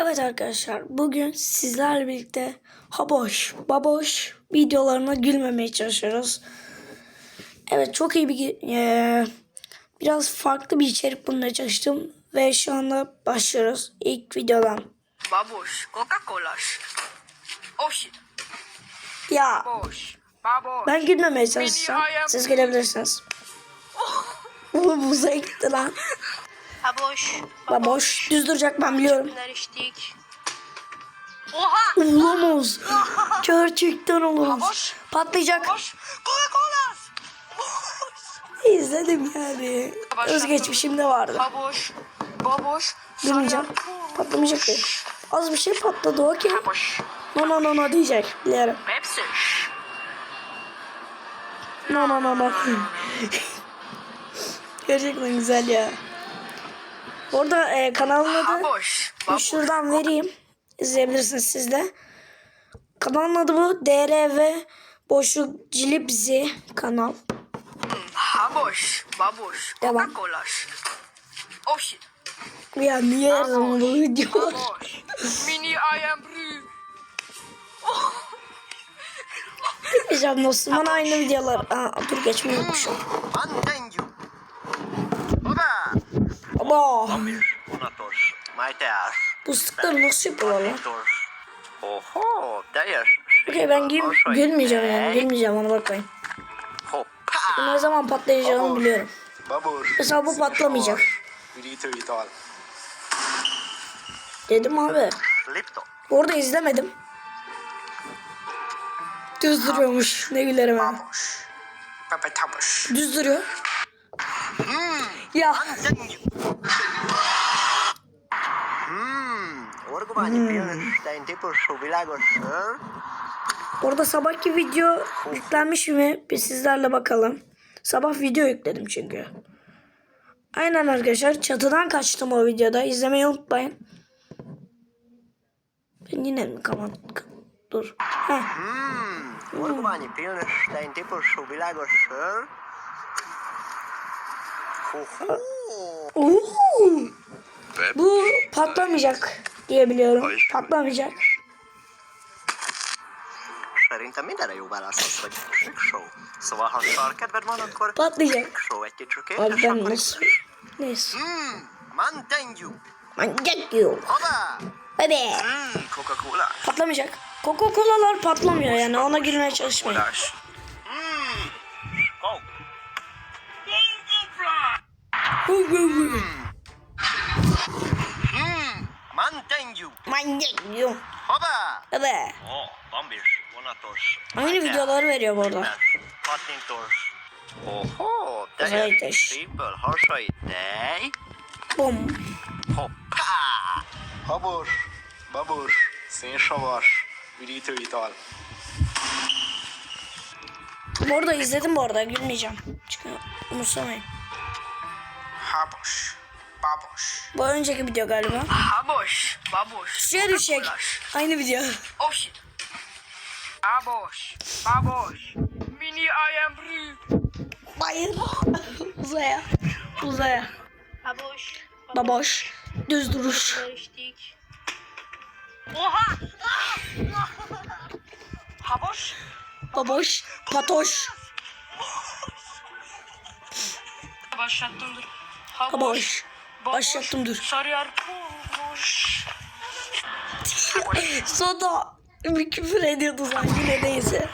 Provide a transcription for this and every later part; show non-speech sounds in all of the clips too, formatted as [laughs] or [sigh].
Evet arkadaşlar bugün sizlerle birlikte haboş baboş videolarına gülmemeye çalışıyoruz. Evet çok iyi bir eee, biraz farklı bir içerik bulmaya çalıştım ve şu anda başlıyoruz ilk videodan. Babuş, Coca-Cola's. Oh shit, Ya boş. Babuş. ben gülmemeye çalışacağım. Siz gelebilirsiniz. [laughs] Bu buza gitti lan. Baboş. Baboş düz duracak ben biliyorum. İçtik. Oha! Olamaz. [laughs] Gerçekten olamaz. Baboş. Patlayacak. Boş. Coca-Cola's. İzledim yani. Özgeçmişimde vardı. Babuş. Babuş. Bilmeyeceğim. Patlamayacak değil. Az bir şey patladı okey. No no no no diyecek. Biliyorum. Pepsi. No no no no. Gerçekten güzel ya. Orada e, kanalın adı bir şuradan vereyim. İzleyebilirsiniz siz de. Kanalın adı bu. DRV Boşluk Cilipzi kanal. Babuş. Babuş. Devam. Coca-Cola's. Oh shit. Ya niye her zaman bu video var? Babuş. [laughs] Mini ayam brü. Diyeceğim Osman aynı videolar. Aa, dur unutmuşum. Mantenju. Oba! Aba Unatos. Maiteas. bu sıkları nasıl yapıyorlar. Oho. Okey ben gül gülmeyeceğim yani. Gülmeyeceğim ona bakmayın. Bu Hoppa! ne zaman patlayacağını biliyorum. Babur. Mesela bu patlamayacak. Dedim abi. Lipton. Orada izlemedim. Düz duruyormuş. Ne gülerim tabuş. Düz duruyor. Hmm. Tipos so világos, ha? orada sabahki video yüklenmiş mi? Bir sizlerle bakalım. Sabah video yükledim çünkü. Aynen arkadaşlar. Çatıdan kaçtım o videoda. İzlemeyi unutmayın. Ben yine mi kapat? Dur. Heh. Hmm. Orgumani tipos so világos, ha? Hoho. Oo. Bu patlamayacak diye biliyorum. Patlamayacak. Szerintem mindenre jó válasz az, hogy siksó. Szóval ha sarkedved van, akkor Patlayacak. siksó egy kicsikét, és akkor is. Neyse. Hoba! Hadi. Mmm, Coca-Cola. Patlamayacak. Coca-Cola'lar patlamıyor yani ona girmeye çalışmayın. Manyak yok. Hoba! Hadi. Oh, bambis, vonatos. Aynı videoları veriyor bu arada. Pattintos. Oho, Özellikle. teljes szívből hasait, tej. Bum. Hoppá! Habos, babos, szénsavas, üdítőital. Bu arada izledim bu arada gülmeyeceğim. Çünkü umursamayın. Habos, babos. Bu önceki video galiba. Babuş. Babuş. Suya düşecek. Aynı video. Oh shit. Babuş. Babuş. Mini ayam brü. Hayır. Uzaya. Uzaya. Baboş. Baboş. Düz duruş. Oha! Haboş. Baboş. Patoş. Başlattım dur. Baboş. Başlattım dur. Sarıyer boş. Sonra bir küfür ediyordu sanki ne neyse.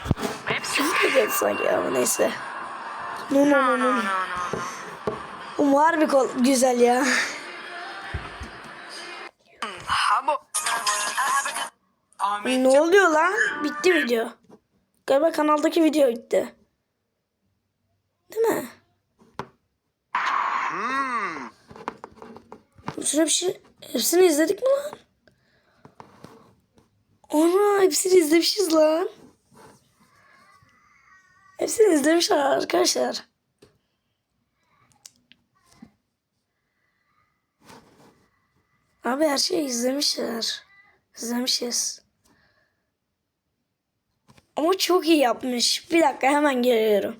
Küfür ediyordu sanki ama neyse. No no no no. No no no. Um harbi kol güzel ya. Ne oluyor lan? Bitti video. Galiba kanaldaki video bitti. Değil mi? Mmm, Şuna bir şey... Hepsini izledik mi lan? Ana hepsini izlemişiz lan. Hepsini izlemişler arkadaşlar. Abi her şeyi izlemişler. İzlemişiz. Ama çok iyi yapmış. Bir dakika hemen geliyorum.